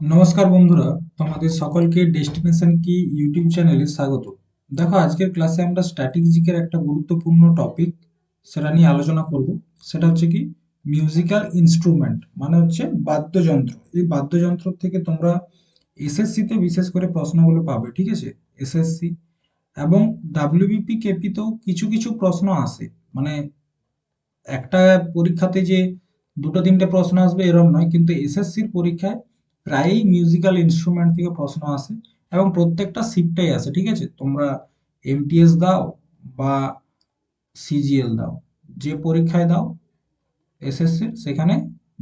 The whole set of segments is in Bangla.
নমস্কার বন্ধুরা, তোমাদের সকলকে ডেস্টিনেশন কি ইউটিউব চ্যানেলে স্বাগত। দেখো, আজকের ক্লাসে আমরা স্ট্র্যাটেজিকের একটা গুরুত্বপূর্ণ টপিক সেটা নিয়ে আলোচনা করব। সেটা হচ্ছে কি? মিউজিক্যাল ইনস্ট্রুমেন্ট মানে হচ্ছে বাদ্যযন্ত্র। এই বাদ্যযন্ত্র থেকে তোমরা এসএসসিতে বিশেষ করে প্রশ্নগুলো পাবে, ঠিক আছে? এসএসসি এবং ডাব্লিউবিপি কেপিতেও কিছু কিছু প্রশ্ন আসে। মানে একটা পরীক্ষাতে যে দুটো, তিনটে প্রশ্ন আসবে এরকম নয়, কিন্তু এসএসসির পরীক্ষায় প্রায়ই মিউজিক্যাল ইনস্ট্রুমেন্ট থেকে প্রশ্ন আসে এবং প্রত্যেকটা শিফটেই আসে, ঠিক আছে? তোমরা এমটিএস দাও বা সিজিএল দাও, যে পরীক্ষায় দাও এসএসসির সেখানে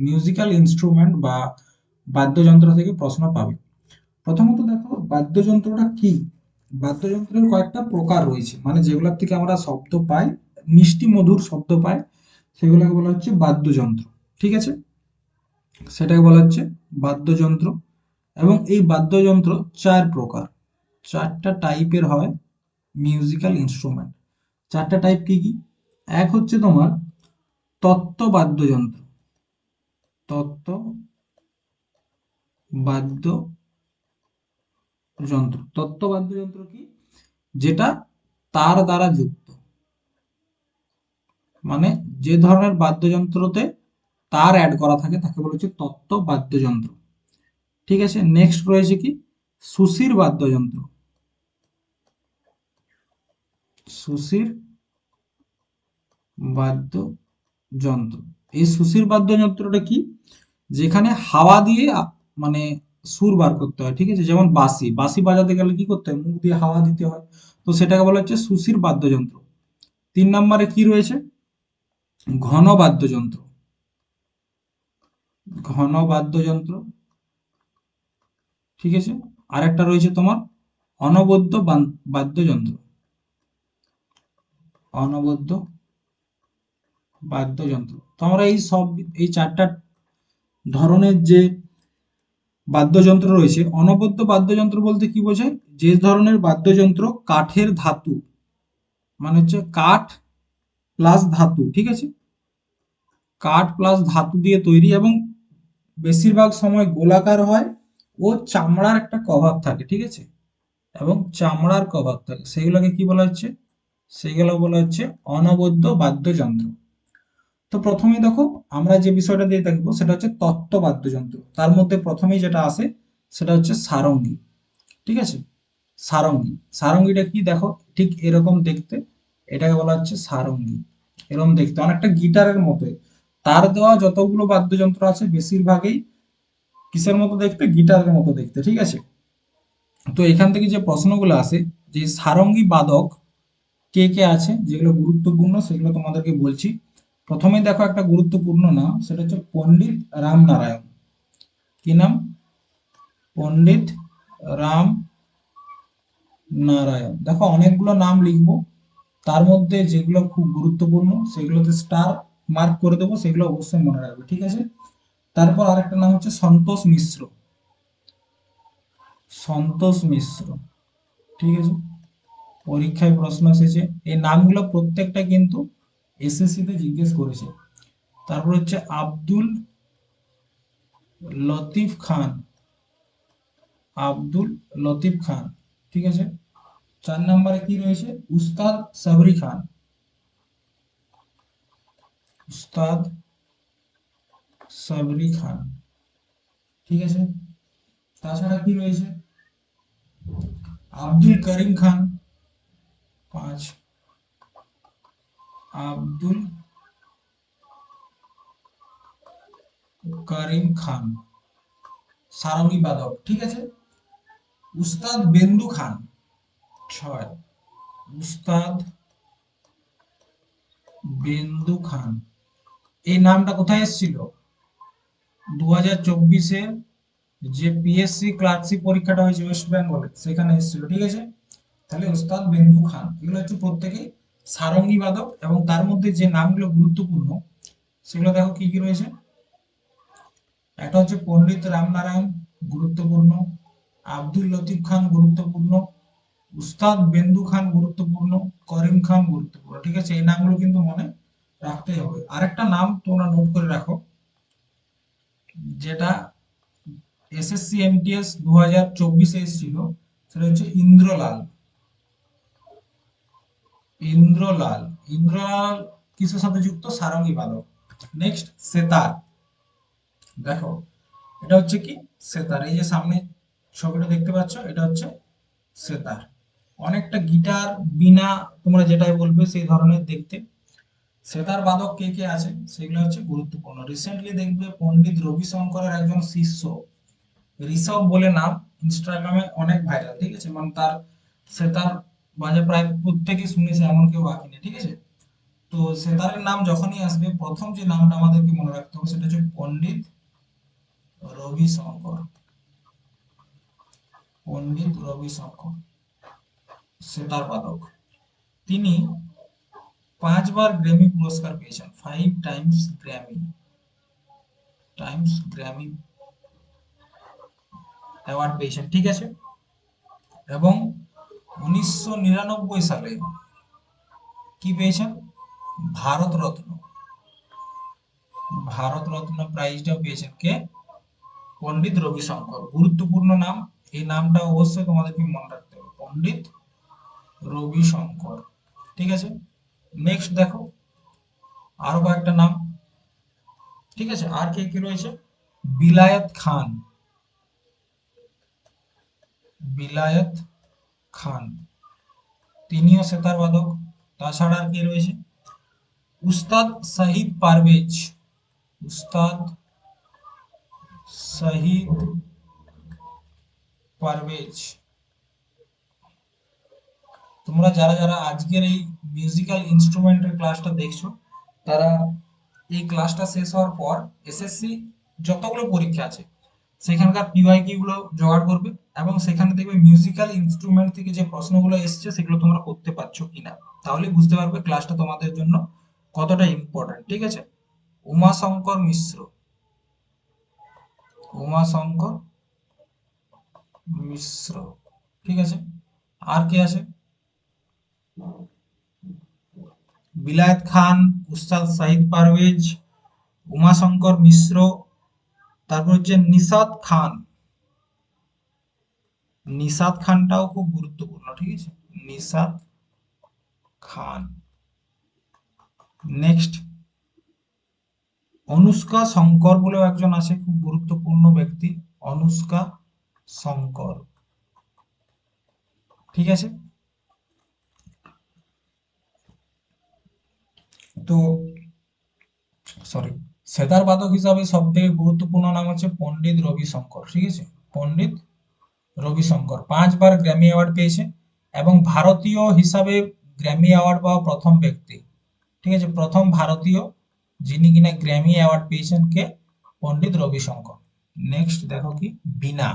মিউজিক্যাল ইনস্ট্রুমেন্ট বা বাদ্যযন্ত্র থেকে প্রশ্ন পাবে। প্রথমত দেখো, বাদ্যযন্ত্রটা কি? বাদ্যযন্ত্রের কয়েকটা প্রকার রয়েছে মানে যেগুলোর থেকে আমরা শব্দ পাই, মিষ্টি মধুর শব্দ পাই, সেগুলোকে বলা হচ্ছে বাদ্যযন্ত্র, ঠিক আছে? সেটাকে বলা হচ্ছে বাদ্যযন্ত্র এবং এই বাদ্যযন্ত্র চার প্রকার। চারটা টাইপের হয় মিউজিক্যাল ইনস্ট্রুমেন্ট চারটা টাইপ কি কি? এক হচ্ছে তোমার তত্ত্ব বাদ্যযন্ত্র। তত্ত্ব বাদ্য যন্ত্র তত্ত্ব বাদ্যযন্ত্র কি? যেটা তার দ্বারা যুক্ত। মানে যে ধরনের বাদ্যযন্ত্রতে তার অ্যাড করা থাকে, তাকে বলা হচ্ছে তত্ত্ব বাদ্যযন্ত্র। ঠিক আছে নেক্সট রয়েছে কি? সুশির বাদ্যযন্ত্র। সুশির বাদ্যযন্ত্র। এই সুশির বাদ্যযন্ত্রটা কি? যেখানে হাওয়া দিয়ে মানে সুর বার করতে হয়, ঠিক আছে? যেমন বাঁশি বাঁশি বাজাতে গেলে কি করতে হয়? মুখ দিয়ে হাওয়া দিতে হয়। তো সেটাকে বলা হচ্ছে সুশির বাদ্যযন্ত্র। তিন নম্বরে কি রয়েছে? ঘন বাদ্যযন্ত্র। ঘন বাদ্যযন্ত্র। ঠিক আছে? আর একটা রয়েছে তোমার অনবদ্য বাদ্যযন্ত্র। অনবদ্য বাদ্যযন্ত্র। তো আমরা এই সব, এই চারটা ধরনের যে বাদ্যযন্ত্র রয়েছে, অনবদ্য বাদ্যযন্ত্র বলতে কি বোঝায়? যে ধরনের বাদ্যযন্ত্র কাঠের ধাতু মানে হচ্ছে কাঠ প্লাস ধাতু, ঠিক আছে? কাঠ প্লাস ধাতু দিয়ে তৈরি এবং বেশিরভাগ সময় গোলাকার হয় ও চামড়ার একটা কভার থাকে, ঠিক আছে? এবং চামড়ার কভার থাকে। সেগুলোকে কি বলা হচ্ছে? সেগুলো বলা হচ্ছে অনবদ্য বাদ্যযন্ত্র। তো প্রথমেই দেখো, আমরা যে বিষয়টা দিয়ে দেখব, সেটা হচ্ছে তত্ত্ব বাদ্যযন্ত্র। তার মধ্যে প্রথমেই যেটা আসে, সেটা হচ্ছে সারঙ্গী, ঠিক আছে? সারঙ্গী। সারঙ্গীটা কি দেখো, ঠিক এরকম দেখতে, এটাকে বলা হচ্ছে সারঙ্গী। এরকম দেখতে, অনেকটা গিটারের মতো তার দেওয়া যতগুলো বাদ্যযন্ত্র আছে বেশিরভাগই কিসের মতো দেখতে? গিটারের মতো দেখতে, ঠিক আছে? তো এখান থেকে যে প্রশ্নগুলো আসে, যে সারঙ্গী বাদক কে কে আছে, যেগুলো গুরুত্বপূর্ণ সেগুলো তোমাদেরকে বলছি। প্রথমে দেখো একটা গুরুত্বপূর্ণ নাম, সেটা হচ্ছে পণ্ডিত রামনারায়ণ। কি নাম? পণ্ডিত রাম নারায়ণ দেখো, অনেকগুলো নাম লিখব। তার মধ্যে যেগুলো খুব গুরুত্বপূর্ণ, সেগুলোতে স্টার মার্ক করে দেবো, সেগুলো অবশ্যই মনে রাখবে, ঠিক আছে? তারপর আরেকটা নাম হচ্ছে সন্তোষ মিশ্র। সন্তোষ মিশ্র, ঠিক আছে? পরীক্ষায় প্রশ্ন এসেছে, এই নামগুলো প্রত্যেকটা কিন্তু এসএসসি তে জিজ্ঞেস করেছে। তারপর হচ্ছে আব্দুল লতিফ খান, আব্দুল লতিফ খান, ঠিক আছে? চার নম্বরে কি রয়েছে? উস্তাদ সাবরি খান। উস্তাদ সাবরি খান ঠিক আছে তাছাড়া কি রয়েছে আব্দুল করিম খান পাঁচ আব্দুল করিম খান সারঙ্গী বাদক ঠিক আছে উস্তাদ বেন্দু খান ছয় উস্তাদ বেন্দু খান এই নামটা কোথায় এসেছিল? দু হাজার চব্বিশে যে পিএসসি ক্লার্কশিপ পরীক্ষাটা হয়েছে ওয়েস্ট বেঙ্গলে সেখানে এসেছিল, ঠিক আছে? তাহলে ওস্তাদ বেন্দু খান, এগুলো হচ্ছে প্রত্যেকেই সারঙ্গী বাদক এবং তার মধ্যে যে নামগুলো গুরুত্বপূর্ণ, সেগুলো দেখো কি কি রয়েছে? একটা হচ্ছে পণ্ডিত রামনারায়ণ গুরুত্বপূর্ণ, আব্দুল লতিফ খান গুরুত্বপূর্ণ উস্তাদ বেন্দু খান গুরুত্বপূর্ণ, করিম খান গুরুত্বপূর্ণ, ঠিক আছে? এই নামগুলো কিন্তু মনে রাখতেই হবে। আরেকটা নাম তোমরা নোট করে রাখো, যেটা এসএসসি এমটিএস দু হাজার চব্বিশে এসেছিল, সেটা হচ্ছে ইন্দ্রলাল। ইন্দ্রলাল। ইন্দ্রলাল কিসের সাথে যুক্ত? সারঙ্গী বাদক নেক্সট সেতার। দেখো, এটা হচ্ছে কি? সেতার। এই যে সামনে ছবিটা দেখতে পাচ্ছ, এটা হচ্ছে সেতার। অনেকটা গিটার, বিনা, তোমরা যেটাই বলবে সেই ধরনের দেখতে। সেতার বাদক কে কে আছে? সেগুলো হচ্ছে গুরুত্বপূর্ণ। রিসেন্টলি দেখবে পণ্ডিত রবিশঙ্করের একজন শিষ্য, ঋষভ বলে নাম ইনস্টাগ্রামে অনেক ভাইরাল ঠিক আছে? মানে তার সেতার বাজে প্রায় প্রত্যেকেই শুনেছে, এমন কেউ বাকি নেই, ঠিক আছে? তো সেতারের নাম যখনই আসবে, প্রথম যে নামটা আমাদেরকে মনে রাখতে হবে, সেটা হচ্ছে পণ্ডিত রবি শঙ্কর পণ্ডিত রবিশঙ্কর সেতার বাদক। তিনি পাঁচবার গ্র্যামি পুরস্কার পেয়েছেন। Five times Grammy times Grammy award পেয়েছেন, ঠিক আছে? এবং উনিশশো নিরানব্বই সালে কি পেয়েছেন? ভারত রত্ন। ভারত রত্ন পেয়েছেন কে? পণ্ডিত রবিশঙ্কর। গুরুত্বপূর্ণ নাম। এই নামটা অবশ্যই তোমাদেরকে মনে রাখতে হবে। পণ্ডিত রবিশঙ্কর। ঠিক আছে? নেক্সট দেখো আরও কয়েকটা নাম ঠিক আছে আর কে কি রয়েছে বিলায়ত খান বিলায়ত খান তিনিও সেতার বাদক তাছাড়া আর কে রয়েছে উস্তাদ শহীদ পারভেজ উস্তাদ শহীদ পারভেজ তোমরা যারা যারা আজকের এই মিউজিক্যাল ইনস্ট্রুমেন্টের ক্লাসটা দেখছ, তারা এই ক্লাসটা শেষ হওয়ার পর এসএসসি যতগুলো পরীক্ষা আছে, সেখানকার পিওয়াইকিউ গুলো জোগাড় করবে এবং সেখানে দেখবে মিউজিক্যাল ইনস্ট্রুমেন্ট থেকে যে প্রশ্নগুলো এসছে, সেগুলো তোমরা করতে পারছ কিনা। তাহলে বুঝতে পারবে ক্লাসটা তোমাদের জন্য কতটা ইম্পর্টেন্ট ঠিক আছে? উমাশঙ্কর মিশ্র। উমাশঙ্কর মিশ্র। ঠিক আছে? আর কে আছে? বিলায়েত খান, উস্তাদ সাহিদ পারভেজ, উমাশঙ্কর মিশ্র, তারপর হচ্ছে নিশাদ খান। নিশাদ খানটাও খুব গুরুত্বপূর্ণ, ঠিক আছে? নিশাদ খান। নেক্সট অনুষ্কা শঙ্কর বলেও একজন আছে, খুব গুরুত্বপূর্ণ ব্যক্তি, অনুষ্কা শঙ্কর। ঠিক আছে? তো সরি সেতার বাদক হিসাবে সব থেকে গুরুত্বপূর্ণ নাম হচ্ছে পণ্ডিত রবিশঙ্কর, ঠিক আছে? পণ্ডিত রবিশঙ্কর পাঁচবার গ্র্যামি অ্যাওয়ার্ড পেয়েছে এবং ভারতীয় হিসাবে গ্র্যামি অ্যাওয়ার্ড পাওয়া প্রথম ব্যক্তি, ঠিক আছে? প্রথম ভারতীয় যিনি কিনা গ্র্যামি অ্যাওয়ার্ড পেয়েছেন কে? পণ্ডিত রবিশঙ্কর। নেক্সট দেখো কি বিনা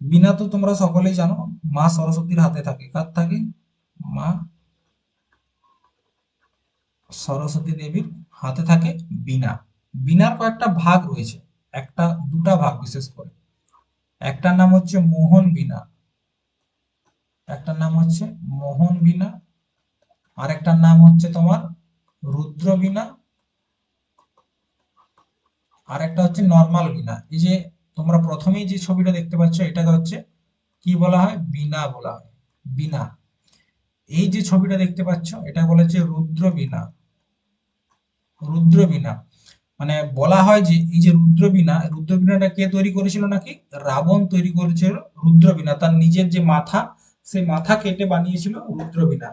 বিনা তো তোমরা সকলেই জানো, মা সরস্বতীর হাতে থাকে। কার থাকে? মা সরস্বতী দেবীর হাতে থাকে বিনা বিনার কয়েকটা ভাগ রয়েছে, একটা, দুটা ভাগ বিশেষ করে। একটার নাম হচ্ছে মোহন বিনা একটার নাম হচ্ছে মোহন বিনা আর একটার নাম হচ্ছে তোমার রুদ্র বিনা আর একটা হচ্ছে নর্মাল বিনা এই যে তোমরা প্রথমেই যে ছবিটা দেখতে পাচ্ছ, এটাকে হচ্ছে কি বলা হয়? বিনা বলা হয়। বিনা এই যে ছবিটা দেখতে পাচ্ছ, এটা বলেছে রুদ্র বিনা রুদ্র বিনা মানে বলা হয় যে এই যে রুদ্র বিনা রুদ্র কে তৈরি করেছিল নাকি? রাবণ তৈরি করেছিল রুদ্র বিনা তার নিজের যে মাথা সেই মাথা কেটে বানিয়েছিল রুদ্র বিনা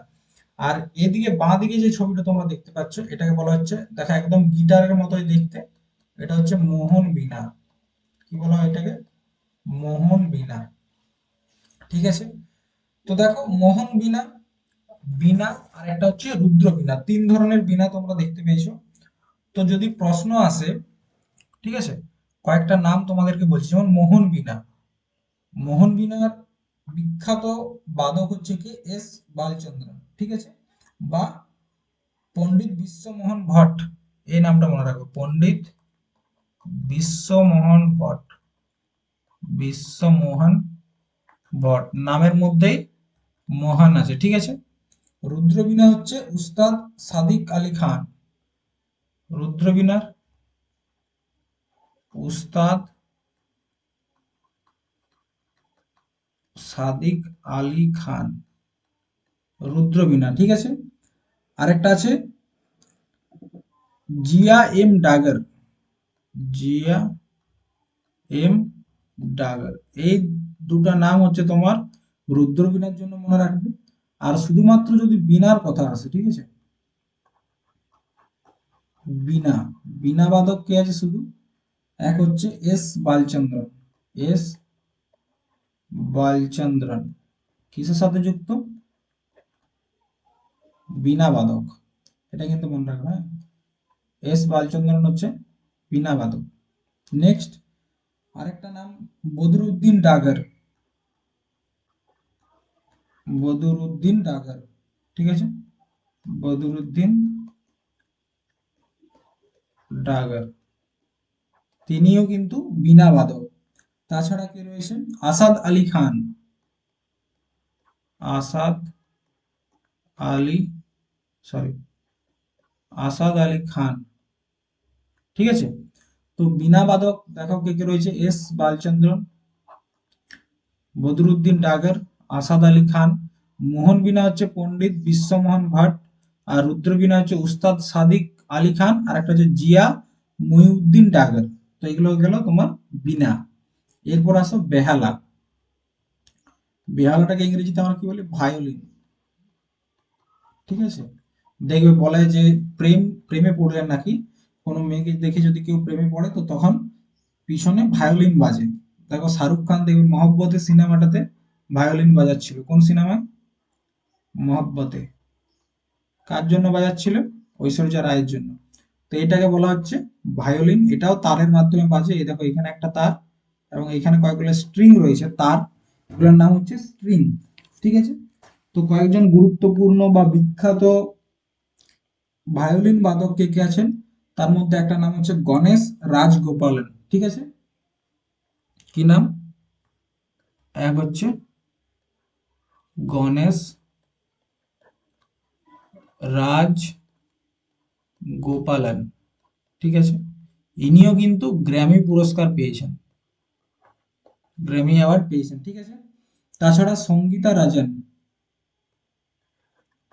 আর এদিকে বাঁ দিকে যে ছবিটা তোমরা দেখতে পাচ্ছ, এটাকে বলা হচ্ছে, দেখা একদম গিটারের মতোই দেখতে, এটা হচ্ছে মোহন বীণা কি বলা হয় এটাকে? মোহন বীণা ঠিক আছে? তো দেখো মোহন বীণা বীণা আর একটা হচ্ছে রুদ্র বিনা তিন ধরনের বীণা তোমরা দেখতে পেয়েছ। তো যদি প্রশ্ন আসে, ঠিক আছে, কয়েকটা নাম তোমাদেরকে বলছি। যেমন মোহন বিনা মোহন বিনার বিখ্যাত বাদক হচ্ছে কি? এস বালচন্দ্র, ঠিক আছে? বা পণ্ডিত বিশ্বমোহন ভট্ট, এই নামটা মনে রাখবে পণ্ডিত বিশ্বমোহন ভট্ট। বিশ্বমোহন ভট্ট। নামের মধ্যেই মহান আছে, ঠিক আছে? রুদ্রবীণা হচ্ছে উস্তাদ সাদিক আলী খান। রুদ্রবীণার, উস্তাদ সাদিক আলী খান, রুদ্রবীণা, ঠিক আছে? আরেকটা আছে, জিয়া এম ডাগার, জিয়া এম ডাগার, এই দুটা নাম হচ্ছে তোমার রুদ্রবীণার জন্য মনে রাখবে। আর শুধুমাত্র যদি বিনার কথা আসে, ঠিক আছে? বিনা বিনা বাদক কে আছে শুধু? এক হচ্ছে এস বালচন্দ্রন এস বালচন্দ্রন। কিসের সাথে যুক্ত? বিনা বাদক। এটা কিন্তু মনে রাখবে হ্যাঁ? এস বালচন্দ্রন হচ্ছে বিনা বাদক। নেক্সট আরেকটা নাম বদরুদ্দিন ডাগার। বদরুদ্দিন ডাগার, ঠিক আছে? বদরুদ্দিন ডাগার তিনিও কিন্তু বিনা বাদক তাছাড়া কে রয়েছে? আসাদ আলী খান। আসাদ আলী সরি আসাদ আলী খান। ঠিক আছে? তো বিনা বাদক দেখো কে কে রয়েছে? এস বালচন্দ্রন বদরুদ্দিন ডাগার, আসাদ আলী খান। মোহন বিনা হচ্ছে পণ্ডিত, বিশ্বমোহন ভাট। আর রুদ্র বিনা হচ্ছে উস্তাদ সাদিক। আলী খান আর একটা হচ্ছে জিয়া মহিউদ্দিন ডাগার তো এগুলো গেল তোমার বিনা। এরপর আসো বেহালা। বেহালাটাকে ইংরেজিতে আমরা কি বলি? ভায়োলিন। ঠিক আছে? দেখবে বলে যে প্রেম, প্রেমে পড়লেন নাকি? কোনো মেয়েকে দেখে যদি কেউ প্রেমে পড়ে, তো তখন পিছনে ভায়োলিন বাজে। দেখো শাহরুখ খান দেখবে মহব্বতে সিনেমাটাতে ভায়োলিন বাজাচ্ছিল। কোন সিনেমায়? মহব্বতে। কার জন্য বাজাচ্ছিল? ঐশ্বর্যা রায়ের জন্য। তো এটাকে বলা হচ্ছে ভায়োলিন। এটাও তারের মাধ্যমে বাজে। এই দেখো, এখানে একটা তার এবং এখানে কয়েকগুলো স্ট্রিং রয়েছে। তার, এগুলোর নাম হচ্ছে স্ট্রিং। ঠিক আছে? তো কয়েকজন গুরুত্বপূর্ণ বা বিখ্যাত ভায়োলিন বাদক কে কে আছেন? তার মধ্যে একটা নাম হচ্ছে গণেশ রাজগোপালন। ঠিক আছে? কি নাম? এক হচ্ছে গণেশ রাজ গোপালন। ঠিক আছে? ইনিও কিন্তু গ্র্যামি পুরস্কার পেয়েছেন। গ্র্যামি অ্যাওয়ার্ড পেয়েছেন, ঠিক আছে? তাছাড়া সঙ্গীতা রাজন।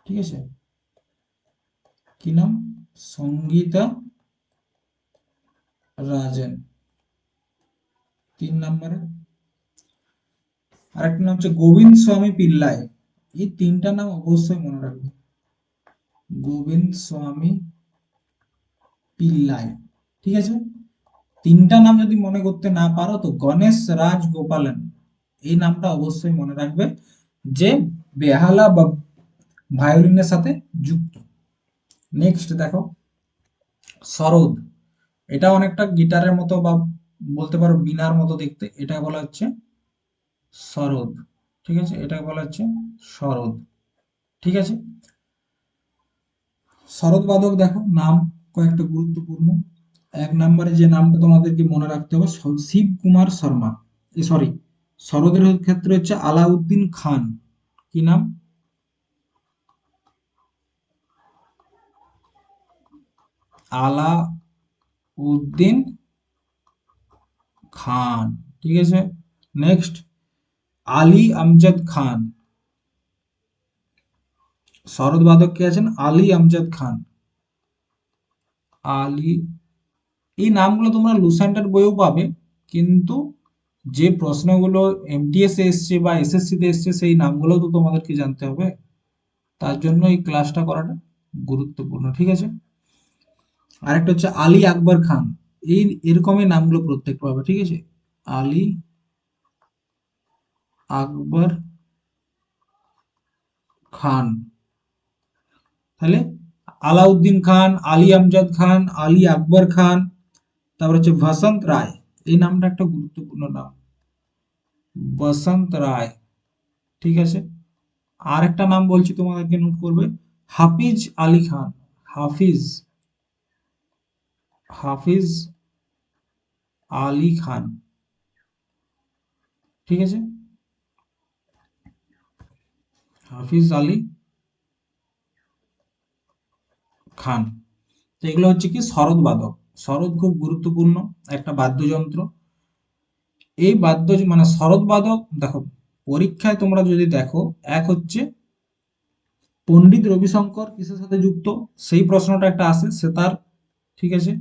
ঠিক আছে? কি নাম? সঙ্গীতা রাজন। তিন নম্বরে। আরেকটা নাম হচ্ছে গোবিন্দ স্বামী পিল্লাই। এই তিনটা নাম অবশ্যই মনে রাখবে। গোবিন্দ স্বামী পিল্লাই ঠিক আছে? তিনটা নাম যদি মনে করতে না পারো, তো গণেশ রাজ গোপালন এই নামটা অবশ্যই মনে রাখবে যে বেহালা বা ভায়োলিনের সাথে যুক্ত। নেক্সট দেখো সরোদ এটা অনেকটা গিটারের মতো বা বলতে পারো বিনার মতো দেখতে, এটা বলা হচ্ছে সরোদ ঠিক আছে? এটা বলা হচ্ছে সরোদ ঠিক আছে? শরৎ বাদক দেখো, নাম কয়েকটা গুরুত্বপূর্ণ। এক নম্বরে যে নামটা তোমাদেরকে মনে রাখতে হবে শিব কুমার শর্মা। সরি শরদের ক্ষেত্রে হচ্ছে আলাউদ্দিন খান। কি নাম? আলাউদ্দিন খান। ঠিক আছে? নেক্সট আলী আমজাদ খান। শরৎ বাদক কে আছেন? আলী আমজাদ খান। আলী। এই নামগুলো তোমরা লুসেন্টের বইও পাবে, কিন্তু যে প্রশ্নগুলো এমটিএস এসছে বা এসএসসি তে এসছে, সেই নামগুলো তো তোমাদেরকে জানতে হবে। তার জন্য এই ক্লাসটা করাটা গুরুত্বপূর্ণ, ঠিক আছে? আরেকটা হচ্ছে আলী আকবর খান। এই এরকমই নামগুলো প্রত্যেকটা পাবে, ঠিক আছে? আলী আকবর খান। তাহলে আলাউদ্দিন খান, আলী আমজাদ খান, আলী আকবর খান, তারপর হচ্ছে বসন্ত রায়। এই নামটা একটা গুরুত্বপূর্ণ নাম। বসন্ত রায়। ঠিক আছে? আর একটা নাম বলছি, তোমাদেরকে নোট করবে। হাফিজ আলী খান। হাফিজ। হাফিজ আলী খান। ঠিক আছে? হাফিজ আলী খান। তো এগুলো হচ্ছে কি শরৎ বাদক। শরৎ খুব গুরুত্বপূর্ণ একটা বাদ্যযন্ত্র। এই বাদ্য মানে শরৎ বাদক, দেখো, পরীক্ষায় তোমরা যদি দেখো, এক হচ্ছে পণ্ডিত রবিশঙ্কর কিসের সাথে যুক্ত? সেই প্রশ্নটা একটা আসে, সে তার, ঠিক আছে?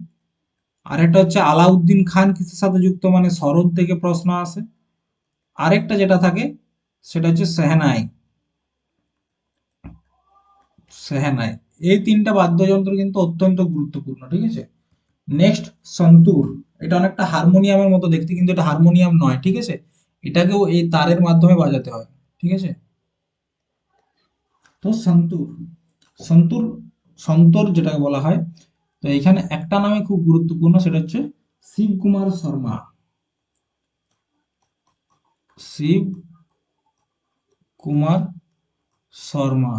আর একটা হচ্ছে আলাউদ্দিন খান কিসের সাথে যুক্ত? মানে শরৎ থেকে প্রশ্ন আসে। আরেকটা যেটা থাকে, সেটা হচ্ছে সেহেনাই। সেহেনাই। এই তিনটা বাদ্যযন্ত্র কিন্তু অত্যন্ত গুরুত্বপূর্ণ, ঠিক আছে? নেক্সট সন্তুর এটা অনেকটা হারমোনিয়ামের মতো দেখতে, কিন্তু এটা হারমোনিয়াম নয়, ঠিক আছে? এটাকেও এই তারের মাধ্যমে বাজাতে হয়, ঠিক আছে? তো সন্তুর সন্তুর সন্তর যেটাকে বলা হয়, তো এখানে একটা নামে খুব গুরুত্বপূর্ণ, সেটা হচ্ছে শিব কুমার শর্মা। শিব কুমার শর্মা।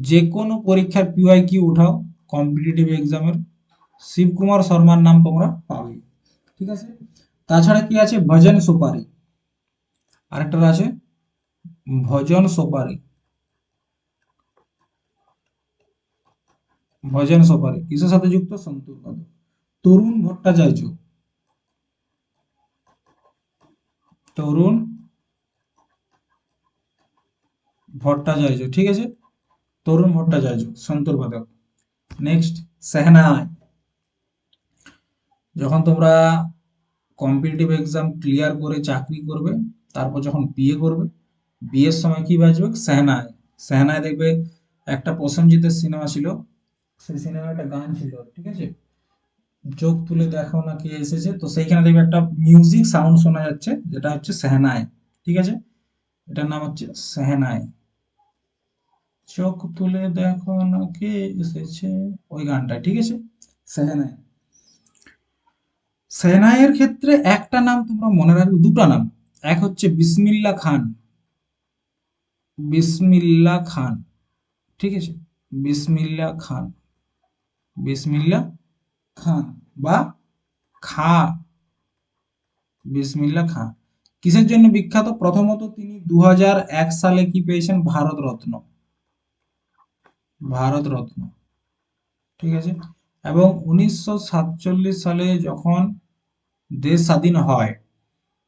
যে কোনো পরীক্ষার পিওয়াই কি উঠাও কম্পিটিটিভ এক্সামের শিব কুমার শর্মার নাম তোমরা পাবে। ঠিক আছে? তাছাড়া কি আছে? ভজন সুপারি। আরেকটা আছে? ভজন সুপারি। ভজন সুপারি। কিসের সাথে যুক্ত? সন্তুর তরুণ ভট্টাচার্য। তরুণ ভট্টাচার্য। ঠিক আছে? তরুণ ভট্টাচার্য, সন্তর পদক নেক্সট সেহনাই যখন তোমরা কম্পিটিটিভ এক্সাম ক্লিয়ার করে চাকরি করবে, তারপর যখন বিয়ে করবে বিয়ের সময় কি বাজবে? সেহনাই সেহনাই দেখবে, একটা প্রসেনজিতের সিনেমা ছিল, সেই সিনেমায় একটা গান ছিল, ঠিক আছে? চোখ তুলে দেখো না কে এসেছে, তো সেইখানে দেখবে একটা মিউজিক সাউন্ড শোনা যাচ্ছে, যেটা হচ্ছে সেহনাই ঠিক আছে? এটার নাম হচ্ছে সেহনাই চোখ তুলে দেখো না কে এসেছে? ওই গানটা, ঠিক আছে? সেহনাই। সেহনাইয়ের ক্ষেত্রে একটা নাম তোমরা মনে রাখবে, দুটো নাম। এক হচ্ছে বিসমিল্লা খান। বিসমিল্লা খান, ঠিক আছে? বিসমিল্লা খান। বিসমিল্লা খান বা খা। বিসমিল্লা খান কিসের জন্য বিখ্যাত? প্রথমত তিনি দু হাজার এক সালে কি পেয়েছেন? ভারত রত্ন ভারত রত্ন। ঠিক আছে? এবং উনিশশো সাতচল্লিশ সালে যখন দেশ স্বাধীন হয়,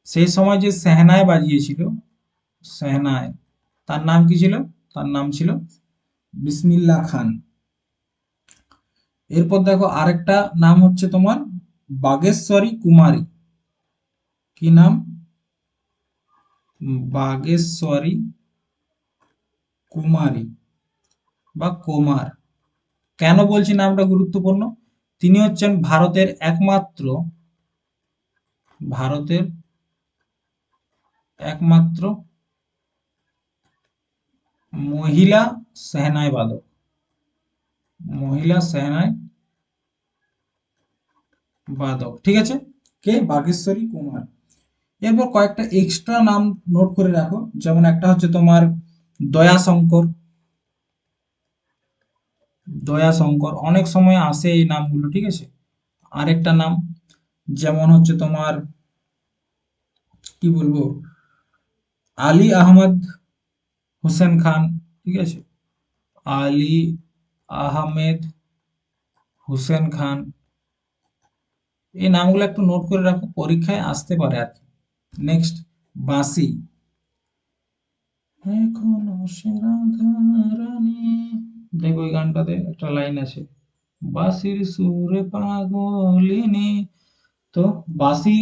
সেই সময় যে সেহনায় বাজিয়েছিল, সেহনায়, তার নাম কি ছিল? তার নাম ছিল বিসমিল্লা খান। এরপর দেখো আরেকটা নাম হচ্ছে তোমার বাগেশ্বরী কুমারী। কি নাম? বাগেশ্বরী কুমারী। বা কুমার। কেন বলছি নামটা গুরুত্বপূর্ণ? তিনি হচ্ছেন ভারতের একমাত্র ভারতের একমাত্র মহিলা সেহনাই বাদক। মহিলা সেহনাই বাদক। ঠিক আছে? কে? বাগেশ্বরী কুমার। এরপর কয়েকটা এক্সট্রা নাম নোট করে রাখো। যেমন একটা হচ্ছে তোমার দয়াশঙ্কর দয়াশঙ্কর, অনেক সময় আসে এই নামগুলো, ঠিক আছে? আরেকটা নাম, যেমন হচ্ছে তোমার, কি বলব? আলী আহমদ হোসেন খান, ঠিক আছে? আলী আহমেদ হোসেন খান। এই নামগুলো একটু নোট করে রাখো, পরীক্ষায় আসতে পারে আর কি। নেক্সট বাঁশি। এখনও সেরা ধারানি দেখো ওই গানটাতে একটা লাইন আছে, বাঁশির সুরে পাগলিনী। তো বাঁশি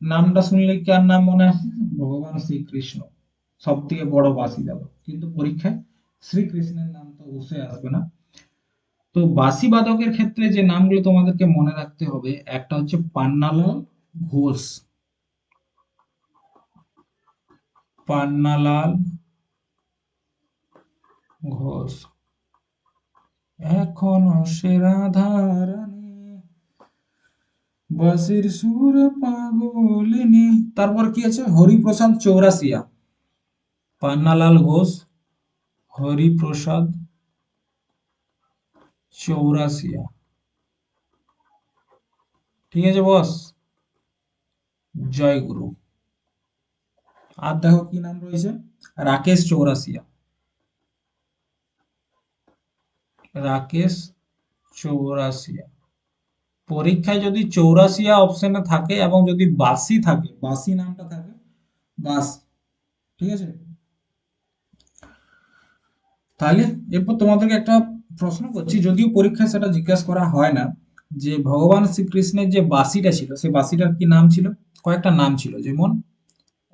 নামটা শুনলে কার নাম মনে আসে? ভগবান শ্রীকৃষ্ণ। সব থেকে বড় বাঁশি দাদা কিন্তু পরীক্ষায় শ্রীকৃষ্ণের নাম তো অবশ্যই আসবে না। তো বাঁশি বাদকের ক্ষেত্রে যে নামগুলো তোমাদেরকে মনে রাখতে হবে, একটা হচ্ছে পান্নালাল ঘোষ। পান্নালাল ঘোষ। এখনও সেরা ধারানি বাঁশির সুর পাগলিনী। তারপর কি আছে? হরিপ্রসাদ চৌরাসিয়া পান্নালাল ঘোষ, হরিপ্রসাদ চৌরাসিয়া ঠিক আছে বস? জয় গুরু। আর দেখো কি নাম রয়েছে? রাকেশ চৌরাসিয়া রাকেশ চৌরাশিয়া। পরীক্ষায় যদি চৌরাশিয়া অপশনে থাকে এবং যদি বাসি থাকে, বাসি নামটা থাকে, বাস, ঠিক আছে? তাহলে এরপর তোমাদেরকে একটা প্রশ্ন করছি, যদিও পরীক্ষায় সেটা জিজ্ঞাসা করা হয় না, যে ভগবান শ্রীকৃষ্ণের যে বাঁশিটা ছিল, সেই বাঁশিটার কি নাম ছিল? কয়েকটা নাম ছিল, যেমন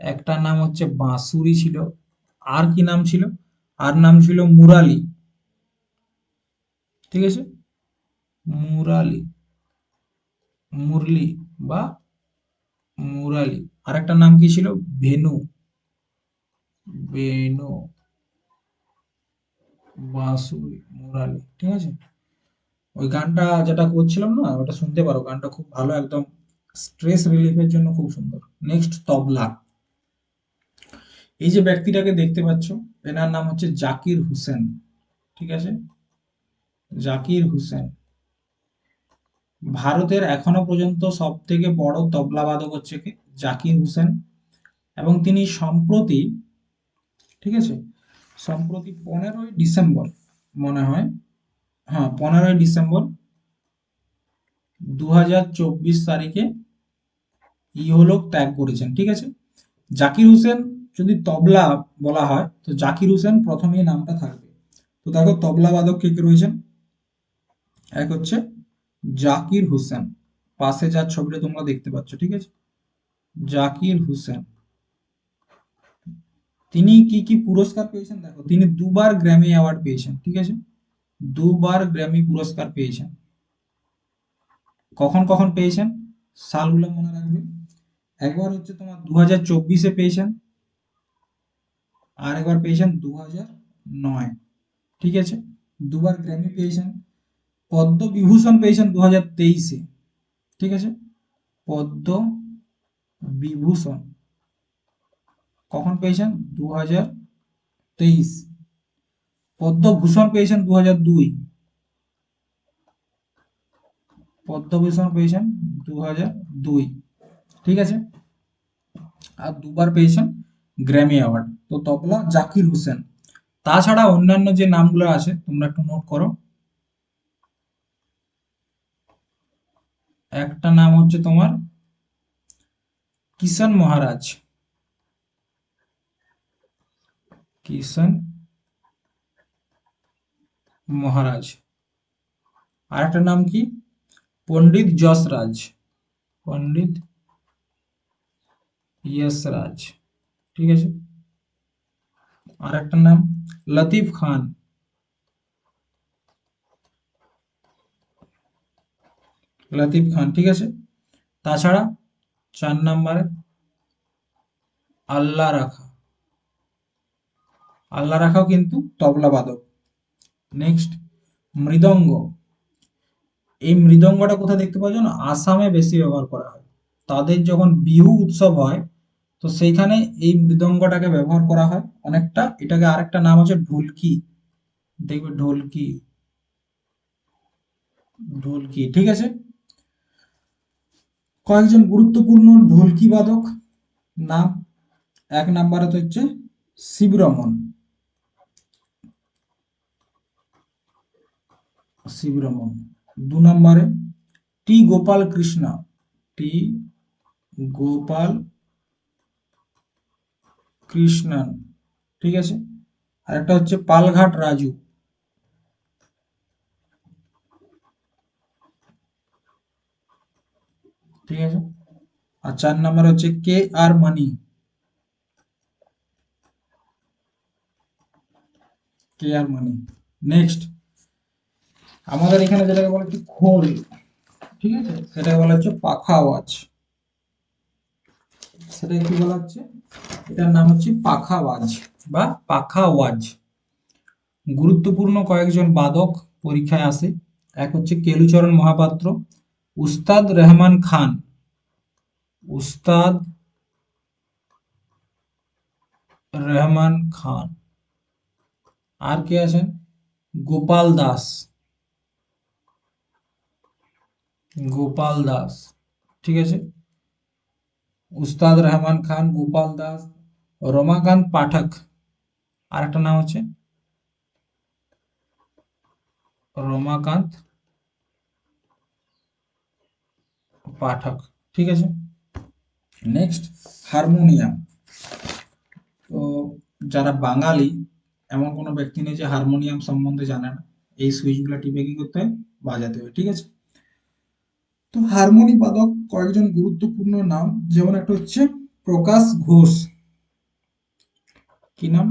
একটা নাম হচ্ছে বাঁশুরি ছিল, আর কি নাম ছিল? আর নাম ছিল মুরালি। ঠিক আছে? মুরালি। মুরলি বা মুরালি। আরেকটা নাম কি ছিল? ভেনু। বেনু বাঁশুরি, মুরালি, ঠিক আছে? ওই গানটা যেটা করছিলাম না, ওটা শুনতে পারো। গানটা খুব ভালো, একদম স্ট্রেস রিলিফের জন্য খুব সুন্দর। নেক্সট তবলা। এই যে ব্যক্তিটাকে দেখতে পাচ্ছ, এনার নাম হচ্ছে জাকির হুসেন, ঠিক আছে? জাকির হুসেন। ভারতের এখনও পর্যন্ত সব থেকে বড় তবলাবাদক হচ্ছে জাকির হুসেন। এবং তিনি সম্প্রতি, ঠিক আছে? সম্প্রতি পনেরোই ডিসেম্বর, মনে হয় হ্যাঁ পনেরোই ডিসেম্বর দু হাজার চব্বিশ তারিখে ইহলোক ত্যাগ করেছেন, ঠিক আছে? জাকির হোসেন যদি তবলা বলা হয়, তো জাকির হোসেন প্রথমেই নামটা থাকবে। তো দেখো তবলা বাদক কে কে রয়েছেন? এক হচ্ছে জাকির হোসেন। পাশে যার ছবিটা তোমরা দেখতে পাচ্ছ, ঠিক আছে? জাকির হোসেন। তিনি কি কি পুরস্কার পেয়েছেন দেখো? তিনি দুবার গ্র্যামি অ্যাওয়ার্ড পেয়েছেন, ঠিক আছে? দুবার গ্র্যামি পুরস্কার পেয়েছেন। কখন কখন পেয়েছেন? সালগুলো মনে রাখবে। একবার হচ্ছে তোমার দু হাজার চব্বিশে পেয়েছেন আর একবার পেয়েছেন দু হাজার নয়, ঠিক আছে? দুবার গ্র্যামি পেয়েছেন। পদ্ম বিভূষণ পেয়েছেন দু হাজার তেইশে। ঠিক আছে? পদ্ম বিভূষণ কখন পেয়েছেন? দু হাজার তেইশ। পদ্মভূষণ পেয়েছেন দু হাজার দুই। পদ্মভূষণ পেয়েছেন দু হাজার দুই। ঠিক আছে? আর দুবার পেয়েছেন গ্র্যামি অ্যাওয়ার্ড তো তবলা জাকির হোসেন। তাছাড়া অন্যান্য যে নামগুলো আছে, তোমরা একটু নোট করো। একটা নাম হচ্ছে তোমার কিষান মহারাজ। কিষান মহারাজ। আর একটা নাম কি? পণ্ডিত যশরাজ। পণ্ডিত যশরাজ। ঠিক আছে? আর একটা নাম লতিফ খান। লতিফ খান, ঠিক আছে? তাছাড়া চার নাম্বারে আল্লাহ রাখা। আল্লাহ রাখাও কিন্তু তবলা বাদক। নেক্সট মৃদঙ্গ। এই মৃদঙ্গটা কোথায় দেখতে পাওয়া যায় আসামে বেশি ব্যবহার করা হয়। তাদের যখন বিহু উৎসব হয়, তো সেইখানে এই মৃদঙ্গটাকে ব্যবহার করা হয়। অনেকটা, এটাকে আরেকটা নাম আছে ঢোলকি। দেখবে ঢোলকি। ঢোলকি, ঠিক আছে? কয়েকজন গুরুত্বপূর্ণ ঢোলকি বাদক নাম এক নাম্বারে তো হচ্ছে শিবরমন। শিবরমন। দু নম্বরে টি গোপাল কৃষ্ণ। টি গোপাল কৃষ্ণন। ঠিক আছে? আর একটা হচ্ছে পালঘাট রাজু। ঠিক আছে? আর চার নম্বর হচ্ছে কে আর মানি। কে আর মানি। নেক্সট আমাদের এখানে যেটাকে বলা হচ্ছে খোল, ঠিক আছে? সেটাকে বলা হচ্ছে পাখা আওয়াজ সেটাকে কি বলা হচ্ছে? এটার নাম হচ্ছে পাখা আওয়াজ বা পাখা আওয়াজ গুরুত্বপূর্ণ কয়েকজন বাদক পরীক্ষায় আসে। এক হচ্ছে কেলুচরণ মহাপাত্র উস্তাদ রহমান খান উস্তাদ রহমান খান আর কে আছেন গোপাল দাস গোপাল দাস ঠিক আছে উস্তাদ রহমান খান গোপাল দাস রমাকান্ত পাঠক আর একটা নাম হচ্ছে রমাকান্ত পাঠক, ঠিক আছে? নেক্সট হারমোনিয়াম তো যারা বাঙালি, এমন কোনো ব্যক্তি নেই যে হারমোনিয়াম সম্বন্ধে জানে না। এই সুইচগুলো টিপে কি করতে বাজাতে হয়, ঠিক আছে? তো হারমোনি বাদক কয়েকজন গুরুত্বপূর্ণ নাম, যেমন একটা হচ্ছে প্রকাশ ঘোষ। কি নাম?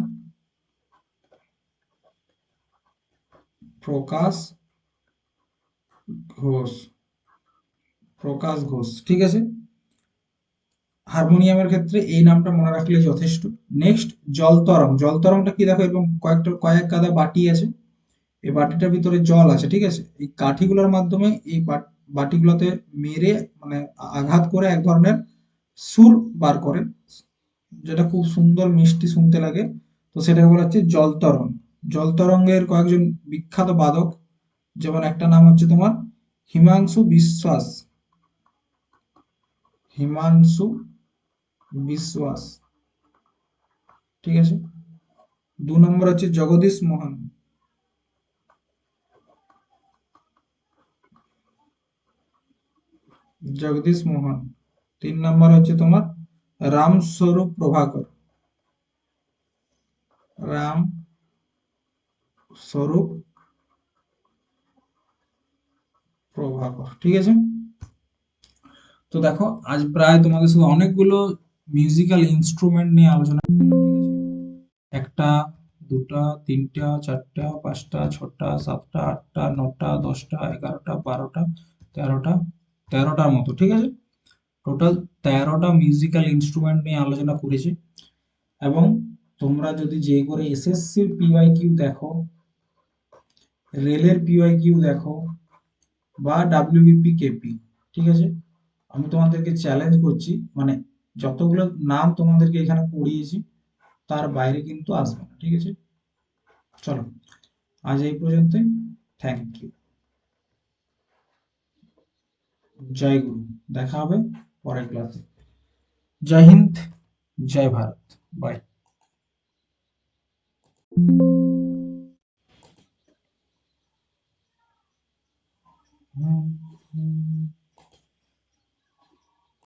প্রকাশ ঘোষ। প্রকাশ ঘোষ, ঠিক আছে? হারমোনিয়ামের ক্ষেত্রে এই নামটা মনে রাখলে যথেষ্ট। নেক্সট জলতরং জলতরংটা কি দেখো, এরকম কয়েকটা, কয়েক গাদা বাটি আছে। এই বাটিটার ভিতরে জল আছে, ঠিক আছে? এই কাঠিগুলোর মাধ্যমে এই বাট- বাটিগুলোতে মেরে মানে আঘাত করে এক ধরনের সুর বার করে, যেটা খুব সুন্দর মিষ্টি শুনতে লাগে। তো সেটাকে বলা হচ্ছে জলতরং জলতরঙ্গের কয়েকজন বিখ্যাত বাদক, যেমন একটা নাম হচ্ছে তোমার হিমাংশু বিশ্বাস। হিমাংশু বিশ্বাস। ঠিক আছে? দু নম্বর হচ্ছে জগদীশ মোহন। জগদীশ মোহন। তিন নম্বর হচ্ছে তোমার রামস্বরূপ প্রভাকর। রাম স্বরূপ প্রভাকর। ঠিক আছে? তো দেখো, আজ প্রায় তোমাদের সাথে অনেকগুলো মিউজিক্যাল ইনস্ট্রুমেন্ট নিয়ে আলোচনা একটা, দুটা, তিনটা, চারটা, পাঁচটা, ছটা, সাতটা, আটটা, নটা, দশটা, এগারোটা, বারোটা, তেরোটা, তেরোটার মতো, ঠিক আছে? টোটাল তেরোটা মিউজিক্যাল ইনস্ট্রুমেন্ট নিয়ে আলোচনা করেছি। এবং তোমরা যদি যে করে এসএসসির পিওয়াই কিউ দেখো রেলের পিওয়াই কিউ দেখো, বা ডাব্লিউবিপি কেপি ঠিক আছে? আমি তোমাদেরকে চ্যালেঞ্জ করছি মানে যতগুলো নাম তোমাদেরকে এখানে পড়িয়েছি, তার বাইরে কিন্তু আসবে না, ঠিক আছে? চলো, আজ এই পর্যন্তই থ্যাংক ইউ জয় গুরু, দেখা হবে পরের ক্লাসে জয় হিন্দ, জয় ভারত বাই Mm-hmm.